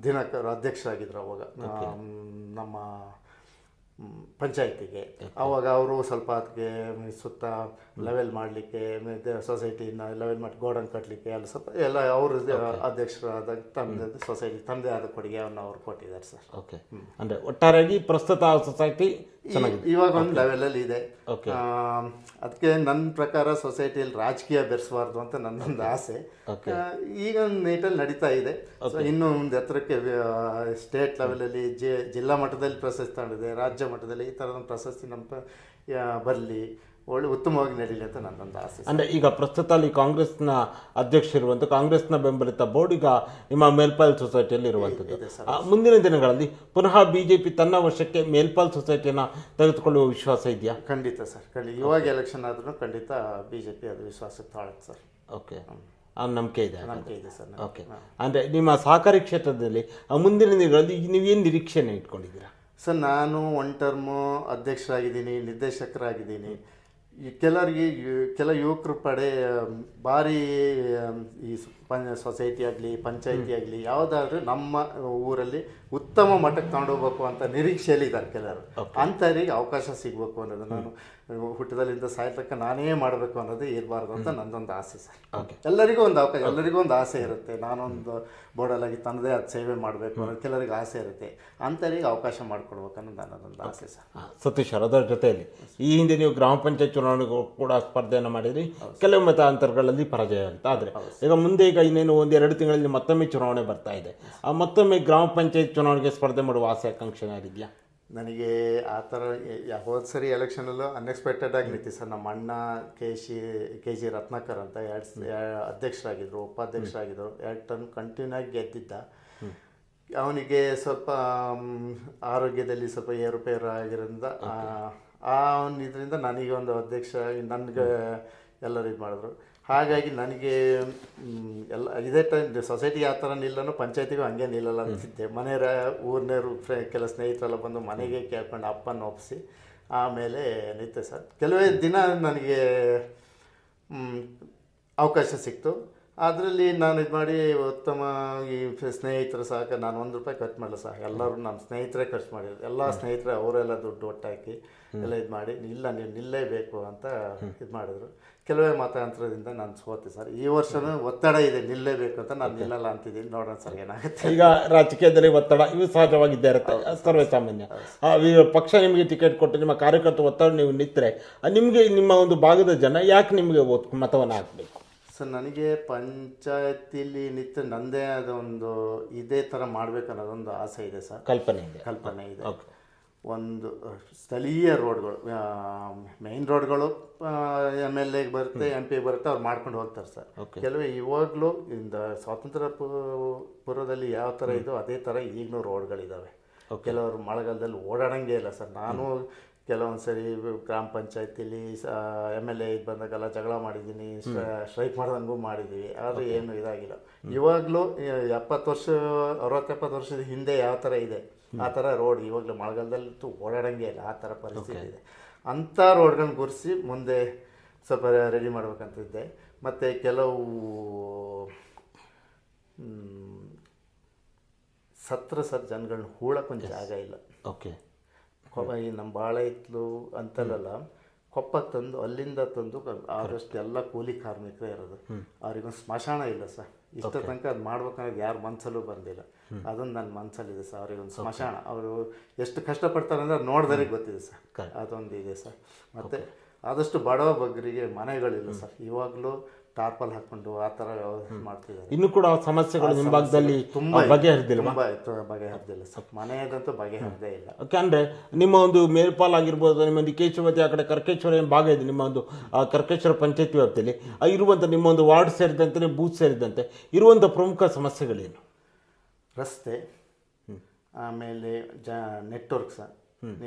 ದಿನಕರ್ ಅಧ್ಯಕ್ಷರಾಗಿದ್ದರು ಅವಾಗ. ನಮ್ಮ ಪಂಚಾಯತಿಗೆ. ಅವಾಗ ಅವರು ಸ್ವಲ್ಪ ಅದಕ್ಕೆ ಸುತ್ತ ಲೆವೆಲ್ ಮಾಡಲಿಕ್ಕೆ ಸೊಸೈಟಿನ ಲೆವೆಲ್ ಮಾಡಿ ಗೋಡನ್ ಕಟ್ಟಲಿಕ್ಕೆ ಅಲ್ಲಿ ಸ್ವಲ್ಪ ಎಲ್ಲ ಅವರು ಅಧ್ಯಕ್ಷರಾದ ತಮ್ಮದೇ ಸೊಸೈಟಿ ತಮ್ಮದೇ ಆದ ಕೊಡುಗೆಯನ್ನು ಅವ್ರು ಕೊಟ್ಟಿದ್ದಾರೆ ಸರ್. ಓಕೆ ಅಂದರೆ ಒಟ್ಟಾರೆಯಾಗಿ ಪ್ರಸ್ತುತ ಸೊಸೈಟಿ ಇವಾಗ ಒಂದು ಲೆವೆಲಲ್ಲಿ ಇದೆ. ಅದಕ್ಕೆ ನನ್ನ ಪ್ರಕಾರ ಸೊಸೈಟಿಯಲ್ಲಿ ರಾಜಕೀಯ ಬೆರೆಸಬಾರ್ದು ಅಂತ ನನ್ನೊಂದು ಆಸೆ. ಈಗ ನೀಟಲ್ಲಿ ನಡೀತಾ ಇದೆ. ಸೊ ಇನ್ನು ಒಂದು ಎತ್ತರಕ್ಕೆ ಸ್ಟೇಟ್ ಲೆವೆಲಲ್ಲಿ ಜಿ ಜಿಲ್ಲಾ ಮಟ್ಟದಲ್ಲಿ ಪ್ರಶಸ್ತಿ ತಗೊಂಡಿದೆ ರಾಜ್ಯ ಮಟ್ಟದಲ್ಲಿ ಈ ಥರದ ಪ್ರಶಸ್ತಿ ನಮ್ಮ ಬರಲಿ. ಒಳ್ಳೆ ಉತ್ತಮವಾಗಿ ನಡೀಲಿ ಅಂತ ನನ್ನೊಂದು ಆಸೆ ಅಂದರೆ ಈಗ ಪ್ರಸ್ತುತ ಅಲ್ಲಿ ಕಾಂಗ್ರೆಸ್ನ ಅಧ್ಯಕ್ಷ ಇರುವಂಥ ಕಾಂಗ್ರೆಸ್ನ ಬೆಂಬಲಿತ ಬೋರ್ಡ್ ಈಗ ನಿಮ್ಮ ಮೇಲ್ಪಾಲ್ ಸೊಸೈಟಿಯಲ್ಲಿ ಇರುವಂಥದ್ದು ಆ, ಮುಂದಿನ ದಿನಗಳಲ್ಲಿ ಪುನಃ ಬಿ ಜೆ ಪಿ ತನ್ನ ವರ್ಷಕ್ಕೆ ಮೇಲ್ಪಾಲ್ ಸೊಸೈಟಿಯನ್ನು ತೆಗೆದುಕೊಳ್ಳುವ ವಿಶ್ವಾಸ ಇದೆಯಾ? ಖಂಡಿತ ಸರ್. ಖಂಡಿತ ಇವಾಗ ಎಲೆಕ್ಷನ್ ಆದ್ರೂ ಖಂಡಿತ ಬಿ ಜೆ ಪಿ ಅದು ವಿಶ್ವಾಸಕ್ಕೆ ತಾಳುತ್ತೆ ಸರ್. ಓಕೆ ಆ ನಂಬಿಕೆ ಇದೆ ನಂಬಿಕೆ ಇದೆ ಸರ್ ಓಕೆ ಅಂದರೆ ನಿಮ್ಮ ಸಹಕಾರಿ ಕ್ಷೇತ್ರದಲ್ಲಿ ಆ ಮುಂದಿನ ದಿನಗಳಲ್ಲಿ ನೀವೇನು ನಿರೀಕ್ಷೆಯನ್ನು ಇಟ್ಕೊಂಡಿದ್ದೀರಾ? ಸರ್ ನಾನು ಒನ್ ಟರ್ಮು ಅಧ್ಯಕ್ಷರಾಗಿದ್ದೀನಿ ನಿರ್ದೇಶಕರಾಗಿದ್ದೀನಿ. ಕೆಲವರಿಗೆ ಕೆಲ ಯುವಕರು ಪಡೆ ಭಾರಿ ಈ ಸ್- ಪಂ ಸೊಸೈಟಿ ಆಗಲಿ ಪಂಚಾಯಿತಿ ಆಗಲಿ ಯಾವುದಾದ್ರೂ ನಮ್ಮ ಊರಲ್ಲಿ ಉತ್ತಮ ಮಟ್ಟಕ್ಕೆ ತಗೊಂಡೋಗ್ಬೇಕು ಅಂತ ನಿರೀಕ್ಷೆಯಲ್ಲಿ ಇದ್ದಾರೆ ಕೆಲವರು ಅಂಥವರಿಗೆ ಅವಕಾಶ ಸಿಗಬೇಕು ಅನ್ನೋದು ನಾನು ಹುಟ್ಟದಲ್ಲಿಂದ ಸಾಯ್ತಕ್ಕ ನಾನೇ ಮಾಡಬೇಕು ಅನ್ನೋದು ಇರಬಾರ್ದು ಅಂತ ನನ್ನೊಂದು ಆಸೆ ಸರ್. ಎಲ್ಲರಿಗೂ ಒಂದು ಅವಕಾಶ ಎಲ್ಲರಿಗೂ ಒಂದು ಆಸೆ ಇರುತ್ತೆ. ನಾನೊಂದು ಬೋರ್ಡಲ್ಲಾಗಿ ತನ್ನದೇ ಅದು ಸೇವೆ ಮಾಡಬೇಕು ಅನ್ನೋದು ಕೆಲವರಿಗೆ ಆಸೆ ಇರುತ್ತೆ. ಅಂಥವರಿಗೆ ಅವಕಾಶ ಮಾಡಿಕೊಡ್ಬೇಕು ಅನ್ನೋದು ನನ್ನದೊಂದು ಆಸೆ ಸರ್. ಸತೀಶ್ ಅದರ ಜೊತೆಯಲ್ಲಿ ಈ ಹಿಂದೆ ನೀವು ಗ್ರಾಮ ಪಂಚಾಯತ್ ಚುನಾವಣೆಗೂ ಕೂಡ ಸ್ಪರ್ಧೆಯನ್ನು ಮಾಡಿದ್ರಿ. ಕೆಲವು ಮತಾಂತರಗಳಲ್ಲಿ ಪರಾಜಯ ಅಂತ ಆದರೆ. ಈಗ ಮುಂದೆ ಈಗ ಇನ್ನೇನು ಒಂದು ಎರಡು ತಿಂಗಳಲ್ಲಿ ಮತ್ತೊಮ್ಮೆ ಚುನಾವಣೆ ಬರ್ತಾ ಇದೆ. ಆ ಮತ್ತೊಮ್ಮೆ ಗ್ರಾಮ ಪಂಚಾಯತ್ ಚುನಾವಣೆಗೆ ಸ್ಪರ್ಧೆ ಮಾಡುವ ಆಸೆ, ಆಕಾಂಕ್ಷೆ ಆಗಿದೆಯಾ ನನಗೆ ಆ ಥರ ಹೋದ ಸರಿ ಎಲೆಕ್ಷನಲ್ಲೂ ಅನ್ಎಕ್ಸ್ಪೆಕ್ಟೆಡ್ ಆಗಿ ನಿಂತಿ ಸರ್. ನಮ್ಮ ಅಣ್ಣ ಕೆ ಶಿ ಕೆ ಜಿ ರತ್ನಾಕರ್ ಅಂತ ಎರಡು ಅಧ್ಯಕ್ಷರಾಗಿದ್ದರು ಉಪಾಧ್ಯಕ್ಷರಾಗಿದ್ದರು ಎರಡು ಟರ್ಮ್ ಕಂಟಿನ್ಯೂ ಆಗಿ ಗೆದ್ದಿದ್ದ. ಅವನಿಗೆ ಸ್ವಲ್ಪ ಆರೋಗ್ಯದಲ್ಲಿ ಸ್ವಲ್ಪ ಏರುಪೇರು ಆಗಿರೋದ್ರಿಂದ ಆ- ಒಂದು ಇದರಿಂದ ನನಗೆ ಒಂದು ಅಧ್ಯಕ್ಷ ನನಗೆ ಎಲ್ಲರೂ ಇದು ಮಾಡಿದ್ರು. ಹಾಗಾಗಿ ನನಗೆ ಎಲ್ಲ ಇದೇ ಟೈಮ್ ಸೊಸೈಟಿ ಯಾವ ಥರ ನಿಲ್ಲನೋ ಪಂಚಾಯತಿಗೂ ಹಂಗೆ ನಿಲ್ಲಲ್ಲ ಅನಿಸಿದ್ದೆ ಮನೆಯವರ ಊರಿನವರು ಫ್ರೆ ಕೆಲ ಸ್ನೇಹಿತರೆಲ್ಲ ಬಂದು ಮನೆಗೆ ಕೇಳ್ಕೊಂಡು ಅಪ್ಪನ ಒಪ್ಪಿಸಿ ಆಮೇಲೆ ನಿಂತೆ ಸರ್. ಕೆಲವೇ ದಿನ ನನಗೆ ಅವಕಾಶ ಸಿಕ್ತು. ಅದರಲ್ಲಿ ನಾನು ಇದು ಮಾಡಿ ಉತ್ತಮ ಈ ಸ್ನೇಹಿತರ ಸಹಕಾರ ನಾನು ಒಂದು ರೂಪಾಯಿ ಖರ್ಚು ಮಾಡಲ್ಲ ಸಹ ಎಲ್ಲರೂ ನಮ್ಮ ಸ್ನೇಹಿತರೇ ಖರ್ಚು ಮಾಡಿದ್ರು. ಎಲ್ಲ ಸ್ನೇಹಿತರೆ ಅವರೆಲ್ಲ ದುಡ್ಡು ಒಟ್ಟಾಕಿ. ಎಲ್ಲ ಇದು ಮಾಡಿ ಇಲ್ಲ ನೀವು ನಿಲ್ಲೇಬೇಕು ಅಂತ ಇದು ಮಾಡಿದ್ರು. ಕೆಲವೇ ಮತಾಂತರದಿಂದ ನಾನು ಸೋತೆ ಸರ್. ಈ ವರ್ಷನೂ ಒತ್ತಡ ಇದೆ ನಿಲ್ಲೇಬೇಕು ಅಂತ ನಾನು ನಿಲ್ಲಲ್ಲ ಅಂತಿದ್ದೀನಿ. ನೋಡೋಣ ಸರ್ ಏನಾಗುತ್ತೆ. ಈಗ ರಾಜಕೀಯದಲ್ಲಿ ಒತ್ತಡ ಇವು ಸಹಜವಾಗಿದ್ದೇ ಇರುತ್ತೆ ಸರ್ವೇ ಸಾಮಾನ್ಯ ಪಕ್ಷ ನಿಮಗೆ ಟಿಕೆಟ್ ಕೊಟ್ಟು ನಿಮ್ಮ ಕಾರ್ಯಕರ್ತ ಒತ್ತಡ ನೀವು ನಿಂತರೆ ನಿಮಗೆ ನಿಮ್ಮ ಒಂದು ಭಾಗದ ಜನ ಯಾಕೆ ನಿಮಗೆ ಮತವನ್ನು ಹಾಕಬೇಕು? ಸರ್ ನನಗೆ ಪಂಚಾಯತಿಲಿ ನಿತ್ಯ ನನ್ನದೇ ಆದ ಒಂದು ಇದೇ ಥರ ಮಾಡ್ಬೇಕು ಅನ್ನೋದೊಂದು ಆಸೆ ಇದೆ ಸರ್. ಕಲ್ಪನೆ ಇದೆ. ಕಲ್ಪನೆ ಇದೆ. ಓಕೆ. ಒಂದು ಸ್ಥಳೀಯ ರೋಡ್ಗಳು ಮೇನ್ ರೋಡ್ಗಳು ಎಂ ಎಲ್ ಎಗೆ ಬರುತ್ತೆ ಎಂ ಪಿ ಬರುತ್ತೆ ಅವ್ರು ಮಾಡ್ಕೊಂಡು ಹೋಗ್ತಾರೆ ಸರ್. ಕೆಲವೇ ಇವಾಗಲೂ ಇಂದ ಸ್ವಾತಂತ್ರ್ಯ ಪೂರ್ವದಲ್ಲಿ ಯಾವ ಥರ ಇದೋ ಅದೇ ಥರ ಈಗಲೂ ರೋಡ್ಗಳಿದ್ದಾವೆ ಕೆಲವರು ಮಳೆಗಾಲದಲ್ಲಿ ಓಡಾಡಂಗೆ ಇಲ್ಲ ಸರ್. ನಾನು ಕೆಲವೊಂದು ಸರಿ ಗ್ರಾಮ ಪಂಚಾಯತಿಲಿ ಎಂ ಎಲ್ ಎ ಇದು ಬಂದಾಗೆಲ್ಲ ಜಗಳ ಮಾಡಿದ್ದೀನಿ ಸ್ಟ್ರೈಕ್ ಮಾಡ್ದಂಗೂ ಮಾಡಿದ್ದೀವಿ. ಆದರೆ ಏನು ಇದಾಗಿಲ್ಲ. ಇವಾಗಲೂ ಎಪ್ಪತ್ತು ವರ್ಷ ಅರವತ್ತೆಪ್ಪತ್ತು ವರ್ಷದ ಹಿಂದೆ ಯಾವ ಥರ ಇದೆ? ಆ ಥರ ರೋಡ್ ಇವಾಗಲೂ ಮಳೆಗಾಲದಲ್ಲಂತೂ ಓಡಾಡಂಗೆ ಇಲ್ಲ ಆ ಥರ ಪರಿಸ್ಥಿತಿ ಇದೆ. ಅಂಥ ರೋಡ್ಗಳನ್ನ ಗುರಿಸಿ ಮುಂದೆ ಸ್ವಲ್ಪ ರೆಡಿ ಮಾಡ್ಬೇಕಂತಿದ್ದೆ. ಮತ್ತು ಕೆಲವು ಸತ್ರ ಸರ್ ಜನಗಳನ್ನ ಹೂಳಕ್ಕೊಂದು ಜಾಗ ಇಲ್ಲ. ಓಕೆ ಕೊಪ್ಪ ಈ ನಮ್ಮ ಬಾಳೆ ಇತ್ತು ಅಂತಲ್ಲ ಕೊಪ್ಪ ತಂದು ಅಲ್ಲಿಂದ ತಂದು ಆದಷ್ಟು ಎಲ್ಲ ಕೂಲಿ ಕಾರ್ಮಿಕರೇ ಇರೋದು. ಅವ್ರಿಗೊಂದು ಸ್ಮಶಾನ ಇಲ್ಲ ಸರ್. ಇಷ್ಟ ತನಕ ಅದು ಮಾಡ್ಬೇಕನ್ನೋದು ಯಾರ ಮನಸ್ಸಲ್ಲೂ ಬಂದಿಲ್ಲ. ಅದೊಂದು ನನ್ನ ಮನಸ್ಸಲ್ಲಿದೆ ಸರ್. ಅವ್ರಿಗೊಂದು ಸ್ಮಶಾನ. ಅವರು ಎಷ್ಟು ಕಷ್ಟಪಡ್ತಾರೆ ಅಂದ್ರೆ ಅದು ನೋಡಿದ್ರೆ ಗೊತ್ತಿದೆ ಸರ್. ಅದೊಂದು ಇದೆ ಸರ್. ಮತ್ತು ಆದಷ್ಟು ಬಡವ ಬಗ್ಗರಿಗೆ ಮನೆಗಳಿಲ್ಲ ಸರ್. ಇವಾಗಲೂ ಟಾರ್ಪಲ್ ಹಾಕೊಂಡು ಆ ಥರ ವ್ಯವಸ್ಥೆ ಮಾಡ್ತಿದ್ದಾರೆ. ಇನ್ನು ಕೂಡ ಸಮಸ್ಯೆಗಳು ನಿಮ್ಮ ಭಾಗದಲ್ಲಿ ತುಂಬ ಬಗೆಹರಿದಿಲ್ಲ ಬಗೆಹರಿದಿಲ್ಲ ಸರ್. ಮನೆಯದಂತೂ ಬಗೆಹರಿದೇ ಇಲ್ಲ. ಓಕೆ ಅಂದರೆ ನಿಮ್ಮ ಒಂದು ಮೇಲ್ಪಾಲ್ ಆಗಿರ್ಬೋದು ನಿಮ್ಮ ಒಂದು ಕೇಶವತಿ ಆ ಕಡೆ ಕರ್ಕೇಶ್ವರ ಏನು ಭಾಗ ಇದೆ ನಿಮ್ಮ ಒಂದು ಆ ಕರ್ಕೇಶ್ವರ ಪಂಚಾಯತಿ ವ್ಯಾಪ್ತಿಯಲ್ಲಿ. ಇರುವಂಥ ನಿಮ್ಮ ಒಂದು ವಾರ್ಡ್ ಸೇರಿದಂತೆ ಬೂತ್ ಸೇರಿದಂತೆ ಇರುವಂಥ ಪ್ರಮುಖ ಸಮಸ್ಯೆಗಳೇನು? ರಸ್ತೆ ಆಮೇಲೆ ಜ ನೆಟ್ವರ್ಕ್ ಸರ್.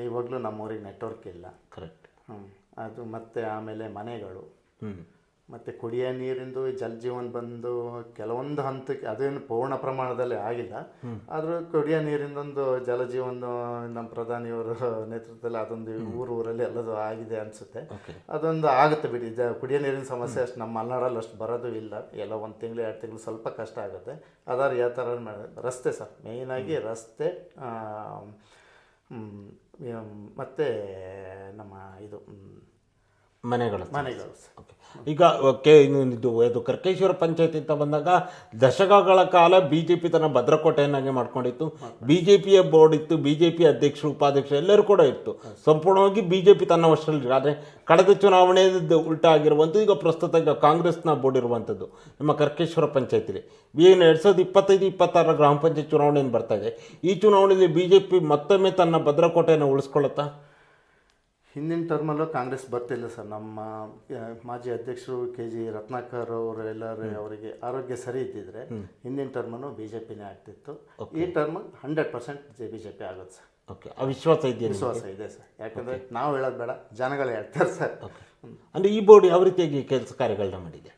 ಇವಾಗಲೂ ನಮ್ಮೂರಿಗೆ ನೆಟ್ವರ್ಕ್ ಇಲ್ಲ. ಕರೆಕ್ಟ್. ಹ್ಮ್. ಅದು ಮತ್ತು ಆಮೇಲೆ ಮನೆಗಳು. ಮತ್ತೆ ಕುಡಿಯೋ ನೀರಿಂದು ಜಲ್ ಜೀವನ್ ಬಂದು ಕೆಲವೊಂದು ಹಂತಕ್ಕೆ ಅದೇನು ಪೂರ್ಣ ಪ್ರಮಾಣದಲ್ಲಿ ಆಗಿಲ್ಲ. ಆದರೂ ಕುಡಿಯೋ ನೀರಿಂದೊಂದು ಜಲಜೀವನ ನಮ್ಮ ಪ್ರಧಾನಿಯವರ ನೇತೃತ್ವದಲ್ಲಿ ಅದೊಂದು ಊರು ಊರಲ್ಲಿ ಎಲ್ಲದು ಆಗಿದೆ ಅನಿಸುತ್ತೆ. ಅದೊಂದು ಆಗುತ್ತೆ ಬಿಡಿ. ಜ ಕುಡಿಯೋ ನೀರಿನ ಸಮಸ್ಯೆ ಅಷ್ಟು ನಮ್ಮ ಮಲೆನಾಡಲ್ಲಿ ಅಷ್ಟು ಬರೋದು ಇಲ್ಲ. ಎಲ್ಲ ಒಂದು ತಿಂಗಳು ಎರಡು ತಿಂಗಳು ಸ್ವಲ್ಪ ಕಷ್ಟ ಆಗುತ್ತೆ. ಅದಾದ್ರೆ ಯಾವ ಥರ ರಸ್ತೆ ಸರ್. ಮೇಯ್ನಾಗಿ ರಸ್ತೆ ಮತ್ತೆ ನಮ್ಮ ಇದು ಮ್, ಮನೆಗಳ ಮನೆಗಳು ಓಕೆ. ಈಗ ಓಕೆ ಇನ್ನೊಂದು ಇದು ಇದು ಕರ್ಕೇಶ್ವರ ಪಂಚಾಯತಿ ಅಂತ ಬಂದಾಗ ದಶಕಗಳ ಕಾಲ ಬಿ ಜೆ ಪಿ ತನ್ನ ಭದ್ರಕೋಟೆಯನ್ನಾಗಿ ಮಾಡ್ಕೊಂಡಿತ್ತು. ಬಿ ಜೆ ಪಿಯ ಬೋರ್ಡ್ ಇತ್ತು ಬಿ ಜೆ ಪಿ ಅಧ್ಯಕ್ಷರು ಉಪಾಧ್ಯಕ್ಷರು ಎಲ್ಲರೂ ಕೂಡ ಇತ್ತು. ಸಂಪೂರ್ಣವಾಗಿ ಬಿ ಜೆ ಪಿ ತನ್ನ ವಶದಲ್ಲಿ ಆದರೆ ಕಳೆದ ಚುನಾವಣೆ ಉಲ್ಟಾ ಆಗಿರುವಂಥದ್ದು ಈಗ ಪ್ರಸ್ತುತ ಈಗ ಕಾಂಗ್ರೆಸ್ನ ಬೋರ್ಡ್ ಇರುವಂಥದ್ದು ನಮ್ಮ ಕರ್ಕೇಶ್ವರ ಪಂಚಾಯತಿಲಿ. ಏನು ಎರಡು ಸಾವಿರದ ಇಪ್ಪತ್ತೈದು ಇಪ್ಪತ್ತಾರರ ಗ್ರಾಮ ಪಂಚಾಯತ್ ಚುನಾವಣೆ ಏನು ಬರ್ತಾ ಇದೆ. ಈ ಚುನಾವಣೆಯಲ್ಲಿ ಬಿ ಜೆ ಪಿ ಮತ್ತೊಮ್ಮೆ ತನ್ನ ಭದ್ರಕೋಟೆಯನ್ನು ಉಳಿಸ್ಕೊಳ್ಳುತ್ತಾ? ಹಿಂದಿನ ಟರ್ಮಲ್ಲೂ ಕಾಂಗ್ರೆಸ್ ಬರ್ತಿಲ್ಲ ಸರ್. ನಮ್ಮ ಮಾಜಿ ಅಧ್ಯಕ್ಷರು ಕೆ ಜಿ ರತ್ನಾಕರ್ ಅವರು ಎಲ್ಲರೂ ಅವರಿಗೆ ಆರೋಗ್ಯ ಸರಿ ಇದ್ದಿದ್ರೆ ಹಿಂದಿನ ಟರ್ಮನ್ನು ಬಿ ಜೆ ಪಿನೇ ಆಗ್ತಿತ್ತು ಈ term hundred percent B J P ಆಗುತ್ತೆ ಸರ್. ಓಕೆ ಅವಿಶ್ವಾಸ ಇದೆ ವಿಶ್ವಾಸ ಇದೆ ಸರ್. ಯಾಕಂದರೆ ನಾವು ಹೇಳೋದು ಬೇಡ ಜನಗಳೇ ಹೇಳ್ತಾರೆ ಸರ್. ಅಂದರೆ ಈ ಬೋರ್ಡ್ ಯಾವ ರೀತಿಯಾಗಿ ಕೆಲಸ ಕಾರ್ಯಗಳನ್ನ ಮಾಡಿದೆ?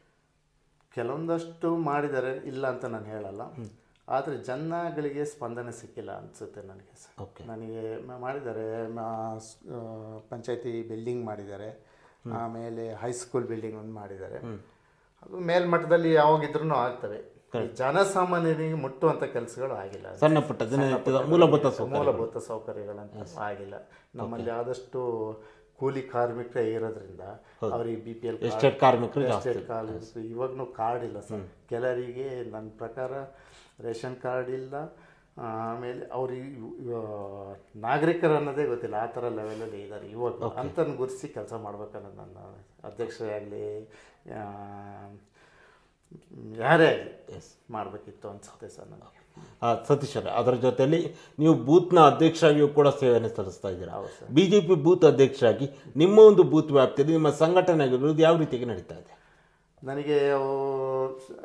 ಕೆಲವೊಂದಷ್ಟು ಮಾಡಿದ್ದಾರೆ ಇಲ್ಲ ಅಂತ ನಾನು ಹೇಳಲ್ಲ. ಆದರೆ ಜನಗಳಿಗೆ ಸ್ಪಂದನೆ ಸಿಕ್ಕಿಲ್ಲ ಅನಿಸುತ್ತೆ ನನಗೆ ಸರ್. ಓಕೆ ನನಗೆ ಮಾಡಿದ್ದಾರೆ ಪಂಚಾಯತಿ ಬಿಲ್ಡಿಂಗ್ ಮಾಡಿದ್ದಾರೆ. ಆಮೇಲೆ ಹೈಸ್ಕೂಲ್ ಬಿಲ್ಡಿಂಗ್ ಒಂದು ಮಾಡಿದ್ದಾರೆ. ಅದು ಮೇಲ್ಮಟ್ಟದಲ್ಲಿ ಯಾವಾಗಿದ್ರೂ ಆಗ್ತವೆ. ಜನಸಾಮಾನ್ಯರಿಗೆ ಮುಟ್ಟುವಂಥ ಕೆಲಸಗಳು ಆಗಿಲ್ಲ. ಸಣ್ಣ ಪುಟ್ಟ ಮೂಲಭೂತ ಮೂಲಭೂತ ಸೌಕರ್ಯಗಳಂತ ಆಗಿಲ್ಲ. ನಮ್ಮಲ್ಲಿ ಆದಷ್ಟು ಕೂಲಿ ಕಾರ್ಮಿಕರೇ ಇರೋದ್ರಿಂದ ಅವ್ರಿಗೆ ಬಿ ಪಿ ಎಲ್ ಎಸ್ಟೇಟ್ ಕಾರ್ಮಿಕರು ಎಸ್ಟೇಟ್ ಕಾರ್ಡ್ ಇವಾಗೂ ಕಾರ್ಡ್ ಇಲ್ಲ ಸರ್. ಕೆಲವರಿಗೆ ನನ್ನ ಪ್ರಕಾರ ರೇಷನ್ ಕಾರ್ಡ್ ಇಲ್ಲ. ಆಮೇಲೆ ಅವ್ರಿಗೆ ನಾಗರಿಕರು ಅನ್ನೋದೇ ಗೊತ್ತಿಲ್ಲ. ಆ ಥರ ಲೆವೆಲಲ್ಲಿ ಇದ್ದಾರೆ ಇವಾಗ. ಅಂತನ ಗುರುತಿಸಿ ಕೆಲಸ ಮಾಡ್ಬೇಕನ್ನೋದು ನನ್ನ ಅಧ್ಯಕ್ಷರೇ ಆಗಲಿ ಯಾರೇ ಆಗಲಿ ಮಾಡಬೇಕಿತ್ತು ಅನಿಸುತ್ತೆ ಸರ್ ನನಗೆ. ಆ, ಸತೀಶ್ ಅವರೇ ಅದರ ಜೊತೆಯಲ್ಲಿ ನೀವು ಬೂತ್ನ ಅಧ್ಯಕ್ಷರಾಗಿಯೂ ಕೂಡ ಸೇವೆಯನ್ನು ಸಲ್ಲಿಸ್ತಾ ಇದ್ದೀರಾ. ಬಿ ಜೆ ಪಿ ಬೂತ್ ಅಧ್ಯಕ್ಷರಾಗಿ ನಿಮ್ಮ ಒಂದು ಬೂತ್ ವ್ಯಾಪ್ತಿಯಲ್ಲಿ ನಿಮ್ಮ ಸಂಘಟನೆ ಆಗಿರೋದು ಯಾವ ರೀತಿಯಾಗಿ ನಡೀತಾ ಇದೆ? ನನಗೆ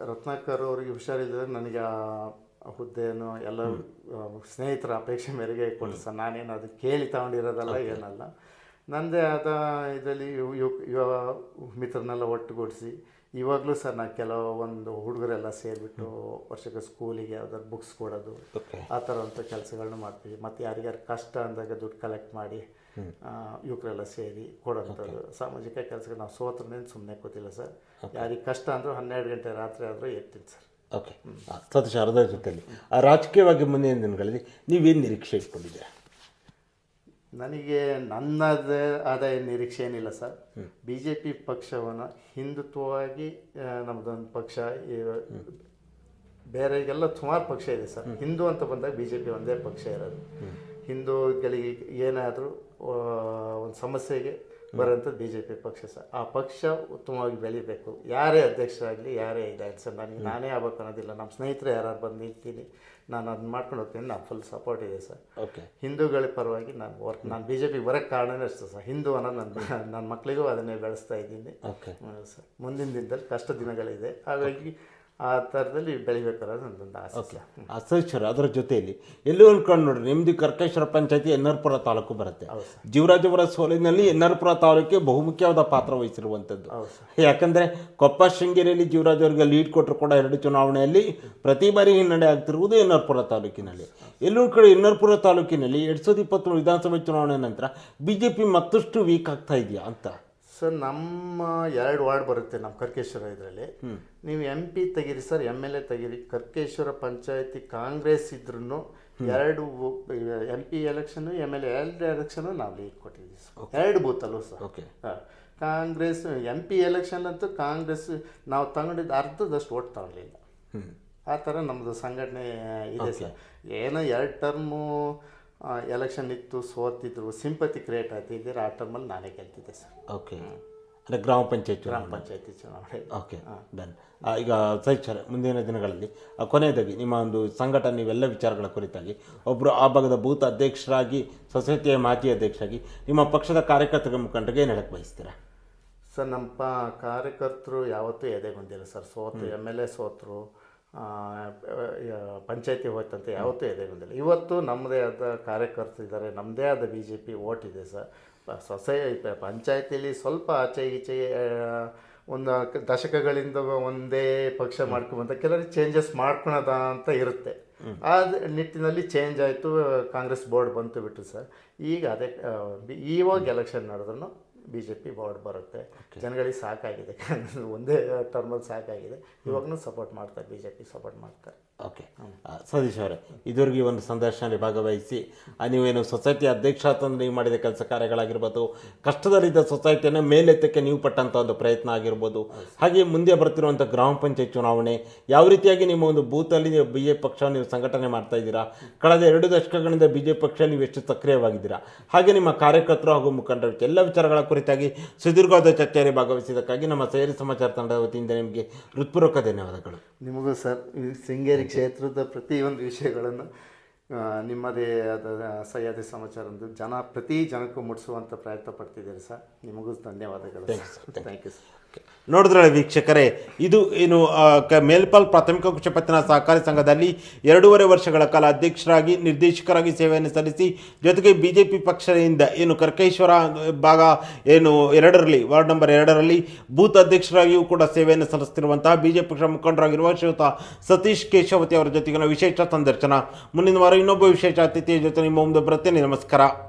ರತ್ನಾಕರ್ ಅವರಿಗೆ ಹುಷಾರಿದ್ದರೆ ನನಗೆ ಆ ಹುದ್ದೆಯನ್ನು ಎಲ್ಲ ಸ್ನೇಹಿತರ ಅಪೇಕ್ಷೆ ಮೇರೆಗೆ ಕೊಡಿಸ ಸರ್ ನಾನೇನು ಅದು ಕೇಳಿ ತಗೊಂಡಿರೋದಲ್ಲ ಏನಲ್ಲ. ನನ್ನದೇ ಆದ ಇದರಲ್ಲಿ ಯುವ ಯುವ ಮಿತ್ರನೆಲ್ಲ ಒಟ್ಟುಗೂಡಿಸಿ ಇವಾಗಲೂ ಸರ್ ನಾನು ಕೆಲವೊಂದು ಹುಡುಗರೆಲ್ಲ ಸೇರಿಬಿಟ್ಟು ವರ್ಷಕ್ಕೆ ಸ್ಕೂಲಿಗೆ ಯಾವ್ದಾದ್ರು ಬುಕ್ಸ್ ಕೊಡೋದು ಆ ಥರ ಅಂಥ ಕೆಲಸಗಳನ್ನ ಮಾಡ್ತೀವಿ. ಮತ್ತು ಯಾರಿಗಾರು ಕಷ್ಟ ಅಂದಾಗ ದುಡ್ಡು ಕಲೆಕ್ಟ್ ಮಾಡಿ ಯುವಕರೆಲ್ಲ ಸೇರಿ ಕೊಡೋಂಥದ್ದು. ಸಾಮಾಜಿಕ ಕೆಲಸಗಳು ನಾವು ಸೋತ್ರನೇನು ಸುಮ್ಮನೆ ಕೂತಿಲ್ಲ ಸರ್. ಯಾರಿಗೆ ಕಷ್ಟ ಅಂದರೂ ಹನ್ನೆರಡು ಗಂಟೆ ರಾತ್ರಿ ಆದರೂ ಎತ್ತೀನಿ ಸರ್. ಓಕೆ ಸತೀಶ್ ಜೊತೆಯಲ್ಲಿ ಆ ರಾಜಕೀಯವಾಗಿ ಮುಂದಿನ ದಿನಗಳಲ್ಲಿ ನೀವೇನು ನಿರೀಕ್ಷೆ ಇಟ್ಕೊಂಡಿದ್ದೀರಾ? ನನಗೆ ನನ್ನದೇ ಆದ ನಿರೀಕ್ಷೆ ಏನಿಲ್ಲ ಸರ್. ಬಿ ಜೆ ಪಿ ಪಕ್ಷವನ್ನು ಹಿಂದುತ್ವವಾಗಿ ನಮ್ಮದೊಂದು ಪಕ್ಷ ಬೇರೆಗೆಲ್ಲ ಸುಮಾರು ಪಕ್ಷ ಇದೆ ಸರ್. ಹಿಂದೂ ಅಂತ ಬಂದಾಗ ಬಿ ಜೆ ಪಿ ಒಂದೇ ಪಕ್ಷ ಇರೋದು. ಹಿಂದೂಗಳಿಗೆ ಏನಾದರೂ ಒಂದು ಸಮಸ್ಯೆಗೆ ಬರೋಂಥದ್ದು ಬಿ ಜೆ ಪಿ ಪಕ್ಷ ಸರ್ ಆ ಪಕ್ಷ ಉತ್ತಮವಾಗಿ ಬೆಳಿಬೇಕು. ಯಾರೇ ಅಧ್ಯಕ್ಷರಾಗಲಿ ಯಾರೇ ಇದಾಗಲಿ ಸರ್ ನನಗೆ ನಾನೇ ಆಗ್ಬೇಕು ಅನ್ನೋದಿಲ್ಲ. ನಮ್ಮ ಸ್ನೇಹಿತರು ಯಾರು ಬಂದು ನಿಂತೀನಿ ನಾನು ಅದನ್ನ ಮಾಡ್ಕೊಂಡು ಹೋಗ್ತೀನಿ. ನಾನು ಫುಲ್ ಸಪೋರ್ಟ್ ಇದೆ ಸರ್. ಓಕೆ. ಹಿಂದೂಗಳ ಪರವಾಗಿ ನಾನು ವರ್ಕ್ ನಾನು ಬಿ ಜೆ ಪಿಗೆ ಬರೋಕ್ಕೆ ಕಾರಣನೇ ಅಷ್ಟೇ ಸರ್. ಹಿಂದೂ ಅನ್ನೋದು ನನ್ನ ನನ್ನ ಮಕ್ಕಳಿಗೂ ಅದನ್ನೇ ಬೆಳೆಸ್ತಾ ಇದ್ದೀನಿ. ಓಕೆ. ಸರ್. ಮುಂದಿನ ದಿನದಲ್ಲಿ ಕಷ್ಟ ದಿನಗಳಿದೆ. ಹಾಗಾಗಿ ಆ ಥರದಲ್ಲಿ ಬೆಳಿಬೇಕಾದ್ರೆ ನಂದೊಂದು ಆಸೆ. ಸರ್ ಸತೀಶ್ ಅದರ ಜೊತೆಯಲ್ಲಿ ಎಲ್ಲೂ ಅನ್ಕೊಂಡು ನೋಡ್ರಿ ನಿಮ್ಮದು ಕರ್ಕೇಶ್ವರ ಪಂಚಾಯತಿ ಎನ್ನರ್ಪುರ ತಾಲೂಕು ಬರುತ್ತೆ. ಜೀವರಾಜಪುರ ಸೋಲಿನಲ್ಲಿ ಎನ್ನರ್ಪುರ ತಾಲೂಕಿಗೆ ಬಹುಮುಖ್ಯವಾದ ಪಾತ್ರ ವಹಿಸಿರುವಂಥದ್ದು. ಯಾಕಂದರೆ ಯಾಕಂದ್ರೆ ಕೊಪ್ಪ ಶೃಂಗೇರಿಯಲ್ಲಿ ಜೀವರಾಜವರಿಗೆ ಲೀಡ್ ಕೊಟ್ಟರು ಕೂಡ ಎರಡು ಚುನಾವಣೆಯಲ್ಲಿ ಪ್ರತಿ ಬಾರಿ ಹಿನ್ನಡೆ ಆಗ್ತಿರುವುದು ಎನ್ನರ್ಪುರ ತಾಲೂಕಿನಲ್ಲಿ. ಎಲ್ಲೂ ಕಡೆ ಎನ್ನರ್ಪುರ ತಾಲೂಕಿನಲ್ಲಿ ಎರಡು ಸಾವಿರದ ಇಪ್ಪತ್ತ್ಮೂರು ವಿಧಾನಸಭೆ ಚುನಾವಣೆ ನಂತರ ಬಿ ಜೆ ಪಿ ಮತ್ತಷ್ಟು ವೀಕ್ ಆಗ್ತಾ ಇದೆಯಾ ಅಂತ ಸರ್ ನಮ್ಮ ಎರಡು ವಾರ್ಡ್ ಬರುತ್ತೆ ನಮ್ಮ ಕರ್ಕೇಶ್ವರ ಇದರಲ್ಲಿ. ನೀವು ಎಂ ಪಿ ತೆಗೀರಿ ಸರ್ ಎಂ ಎಲ್ ಎ ತೆಗೀರಿ ಕರ್ಕೇಶ್ವರ ಪಂಚಾಯತಿ ಕಾಂಗ್ರೆಸ್ ಇದ್ರೂ ಎರಡು M P election M L A ಎರಡು ಎಲೆಕ್ಷನ್ ನಾವು ಲೀಡ್ ಕೊಟ್ಟಿದ್ದೀವಿ ಸರ್. ಎರಡು ಬೂತಲ್ಲೂ ಸರ್? ಓಕೆ ಹಾಂ. ಕಾಂಗ್ರೆಸ್ ಎಂ ಪಿ ಎಲೆಕ್ಷನ್ ಅಂತೂ ಕಾಂಗ್ರೆಸ್ ನಾವು ತಗೊಂಡಿದ್ದು ಅರ್ಧದಷ್ಟು ಓಟ್ ತಗೊಂಡಿಲ್ಲ. ಆ ಥರ ನಮ್ಮದು ಸಂಘಟನೆ ಇದೆ ಸರ್. ಏನೋ ಎರಡು ಟರ್ಮು ಎಲೆಕ್ಷನ್ ಇತ್ತು ಸೋತಿದ್ರು ಸಿಂಪತಿ ಕ್ರಿಯೇಟ್ ಆಗ್ತಿದ್ದೀರ ಆ ಟರ್ಮಲ್ಲಿ ನಾನೇ ಕೇಳ್ತಿದ್ದೆ ಸರ್ ಓಕೆ ಅಂದರೆ ಗ್ರಾಮ ಪಂಚಾಯತ್ ಗ್ರಾಮ ಪಂಚಾಯತಿ ಚುನಾವಣೆ. ಓಕೆ ಡನ್ ಈಗ ಸರ್ ಮುಂದಿನ ದಿನಗಳಲ್ಲಿ ಕೊನೆಯದಾಗಿ ನಿಮ್ಮ ಒಂದು ಸಂಘಟನೆ ಇವೆಲ್ಲ ವಿಚಾರಗಳ ಕುರಿತಾಗಿ ಒಬ್ಬರು ಆ ಭಾಗದ ಬೂತ್ ಅಧ್ಯಕ್ಷರಾಗಿ ಸೊಸೈಟಿಯ ಮಾಜಿ ಅಧ್ಯಕ್ಷರಾಗಿ ನಿಮ್ಮ ಪಕ್ಷದ ಕಾರ್ಯಕರ್ತರ ಮುಖಂಡರಿಗೆ ಏನು ಹೇಳಕ್ಕೆ ಬಯಸ್ತೀರಾ? ಸರ್ ನಮ್ಮ ಪ ಕಾರ್ಯಕರ್ತರು ಯಾವತ್ತೂ ಎದೆಗೊಂದಿಲ್ಲ ಸರ್ ಸೋತು ಎಂ ಎಲ್ ಎ ಸೋತರು ಪಂಚಾಯತಿ ಹೋಯ್ತಂತ ಯಾವತ್ತೂ ಎದೆಗೊಂದಿಲ್ಲ ಇವತ್ತು ನಮ್ಮದೇ ಆದ ಕಾರ್ಯಕರ್ತರು ಇದ್ದಾರೆ ನಮ್ಮದೇ ಆದ ಬಿ ಜೆ ಪಿ ಓಟ್ ಇದೆ ಸರ್ ಸೊಸೈ ಪಂಚಾಯತಿಲಿ ಸ್ವಲ್ಪ ಆಚೆ ಈಚೆ ಒಂದು ದಶಕಗಳಿಂದ ಒಂದೇ ಪಕ್ಷ ಮಾಡ್ಕೊಂಬಂತ ಕೆಲವರು ಚೇಂಜಸ್ ಮಾಡ್ಕೊಳೋದ ಅಂತ ಇರುತ್ತೆ. ಆ ನಿಟ್ಟಿನಲ್ಲಿ ಚೇಂಜ್ ಆಯಿತು ಕಾಂಗ್ರೆಸ್ ಬೋರ್ಡ್ ಬಂತು ಬಿಟ್ಟು ಸರ್ ಈಗ ಅದೇ ಇವಾಗ ಎಲೆಕ್ಷನ್ ನಡೆದ್ರು ಬಿ ಜೆ ಪಿ ಬೋರ್ಡ್ ಬರುತ್ತೆ ಜನಗಳಿಗೆ ಸಾಕಾಗಿದೆ. ಒಂದೇ ಟರ್ಮಲ್ಲಿ ಸಾಕಾಗಿದೆ. ಇವಾಗನೂ ಸಪೋರ್ಟ್ ಮಾಡ್ತಾರೆ ಬಿ ಜೆ ಪಿ ಸಪೋರ್ಟ್ ಮಾಡ್ತಾರೆ ಓಕೆ ಸತೀಶ್ ಅವರೇ ಇದುವರೆಗೆ ಒಂದು ಸಂದರ್ಶನದಲ್ಲಿ ಭಾಗವಹಿಸಿ ನೀವೇನು ಸೊಸೈಟಿ ಅಧ್ಯಕ್ಷ ಅಂತಂದು ನೀವು ಮಾಡಿದ ಕೆಲಸ ಕಾರ್ಯಗಳಾಗಿರ್ಬೋದು ಕಷ್ಟದಲ್ಲಿದ್ದ ಸೊಸೈಟಿಯನ್ನು ಮೇಲೆತ್ತಕ್ಕೆ ನೀವು ಪಟ್ಟಂಥ ಒಂದು ಪ್ರಯತ್ನ ಆಗಿರ್ಬೋದು ಹಾಗೆ ಮುಂದೆ ಬರ್ತಿರುವಂಥ ಗ್ರಾಮ ಪಂಚಾಯತ್ ಚುನಾವಣೆ ಯಾವ ರೀತಿಯಾಗಿ ನಿಮ್ಮ ಒಂದು ಬೂತಲ್ಲಿ ಬಿ ಜೆ ಪಕ್ಷ ನೀವು ಸಂಘಟನೆ ಮಾಡ್ತಾ ಇದ್ದೀರಾ ಕಳೆದ ಎರಡು ದಶಕಗಳಿಂದ ಬಿ ಜೆ ಪಕ್ಷ ನೀವು ಎಷ್ಟು ಸಕ್ರಿಯವಾಗಿದ್ದೀರಾ ಹಾಗೆ ನಿಮ್ಮ ಕಾರ್ಯಕರ್ತರು ಹಾಗೂ ಮುಖಂಡರು ಎಲ್ಲ ವಿಚಾರಗಳ ಕುರಿತಾಗಿ ಸುದೀರ್ಘವಾದ ಚರ್ಚೆಯಲ್ಲಿ ಭಾಗವಹಿಸಿದ್ದಕ್ಕಾಗಿ ನಮ್ಮ ಸೇರಿ ಸಮಾಚಾರ ತಂಡದ ವತಿಯಿಂದ ನಿಮಗೆ ಹೃತ್ಪೂರ್ವಕ ಧನ್ಯವಾದಗಳು. ನಿಮಗೂ ಸರ್ ಶೃಂಗೇರಿ ಕ್ಷೇತ್ರದ ಪ್ರತಿಯೊಂದು ವಿಷಯಗಳನ್ನು ನಿಮ್ಮದೇ ಆದ ಸಹ್ಯಾದಿ ಸಮಾಚಾರ ಒಂದು ಜನ ಪ್ರತಿ ಜನಕ್ಕೂ ಮುಟ್ಟಿಸುವಂಥ ಪ್ರಯತ್ನ ಪಡ್ತಿದ್ದೀರಿ ಸರ್. ನಿಮಗೂ ಧನ್ಯವಾದಗಳು ಥ್ಯಾಂಕ್ ಯು ಸರ್. ನೋಡಿದ್ರಲ್ಲ ವೀಕ್ಷಕರೇ, ಇದು ಏನು ಕ- ಮೇಲ್ಪಾಲ್ ಪ್ರಾಥಮಿಕ ಕೃಷಿ ಪತ್ತಿನ ಸಹಕಾರಿ ಸಂಘದಲ್ಲಿ ಎರಡೂವರೆ ವರ್ಷಗಳ ಕಾಲ ಅಧ್ಯಕ್ಷರಾಗಿ, ನಿರ್ದೇಶಕರಾಗಿ ಸೇವೆಯನ್ನು ಸಲ್ಲಿಸಿ, ಜೊತೆಗೆ ಬಿ ಜೆ ಪಿ ಪಕ್ಷದಿಂದ ಏನು ಕರ್ಕೇಶ್ವರ ಭಾಗ ಏನು ಎರಡರಲ್ಲಿ, ವಾರ್ಡ್ ನಂಬರ್ ಎರಡರಲ್ಲಿ ಬೂತ್ ಅಧ್ಯಕ್ಷರಾಗಿಯೂ ಕೂಡ ಸೇವೆಯನ್ನು ಸಲ್ಲಿಸುತ್ತಿರುವಂತಹ ಬಿಜೆಪಿ ಪಕ್ಷ ಮುಖಂಡರಾಗಿರುವ ಶ್ರೀಯುತ ಸತೀಶ್ ಕೇಶವತಿ ಅವರ ಜೊತೆಗಿನ ವಿಶೇಷ ಸಂದರ್ಶನ. ಮುಂದಿನ ವಾರ ಇನ್ನೊಬ್ಬ ವಿಶೇಷ ಅತಿಥಿಯ ಜೊತೆ ನಿಮ್ಮ ಮುಂದೆ ಬರುತ್ತೇನೆ. ನಮಸ್ಕಾರ.